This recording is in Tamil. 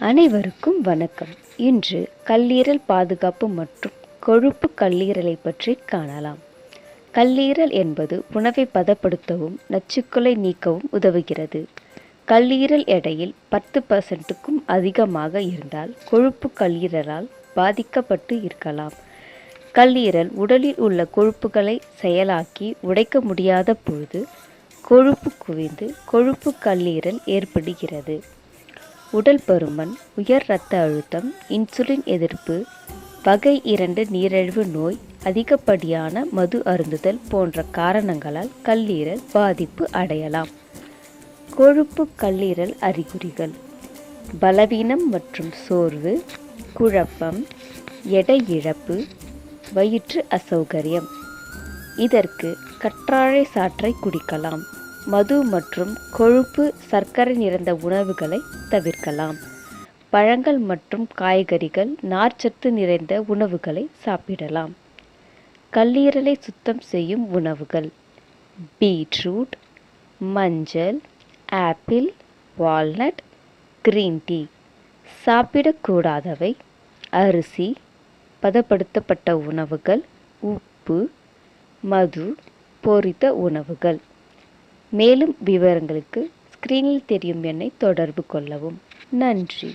அனைவருக்கும் வணக்கம். இன்று கல்லீரல் பாதுகாப்பு மற்றும் கொழுப்பு கல்லீரலை பற்றி காணலாம். கல்லீரல் என்பது உணவை பதப்படுத்தவும் நச்சுக்களை நீக்கவும் உதவுகிறது. கல்லீரல் எடையில் பத்து பர்சன்ட்டுக்கும் அதிகமாக இருந்தால் கொழுப்பு கல்லீரலால் பாதிக்கப்பட்டு இருக்கலாம். கல்லீரல் உடலில் உள்ள கொழுப்புகளை செயலாக்கி உடைக்க முடியாத பொழுது கொழுப்பு குவிந்து கொழுப்பு கல்லீரல் ஏற்படுகிறது. உடல் பருமன் உயர் இரத்த அழுத்தம் இன்சுலின் எதிர்ப்பு வகை இரண்டு நீரிழிவு நோய் அதிகப்படியான மது அருந்துதல் போன்ற காரணங்களால் கல்லீரல் பாதிப்பு அடையலாம். கொழுப்பு கல்லீரல் அறிகுறிகள். பலவீனம் மற்றும் சோர்வு குழப்பம் எடை இழப்பு வயிற்று அசௌகரியம். இதற்கு கற்றாழை சாற்றை குடிக்கலாம். மது மற்றும் கொழுப்பு சர்க்கரை நிறைந்த உணவுகளை தவிர்க்கலாம். பழங்கள் மற்றும் காய்கறிகள் நார்ச்சத்து நிறைந்த உணவுகளை சாப்பிடலாம். கல்லீரலை சுத்தம் செய்யும் உணவுகள் பீட்ரூட் மஞ்சள் ஆப்பிள் வால்நட் கிரீன் டீ. சாப்பிடக்கூடாதவை அரிசி பதப்படுத்தப்பட்ட உணவுகள் உப்பு மது பொரித்த உணவுகள். மேலும் விவரங்களுக்கு ஸ்க்ரீனில் தெரியும் எண்ணை தொடர்பு கொள்ளவும். நன்றி.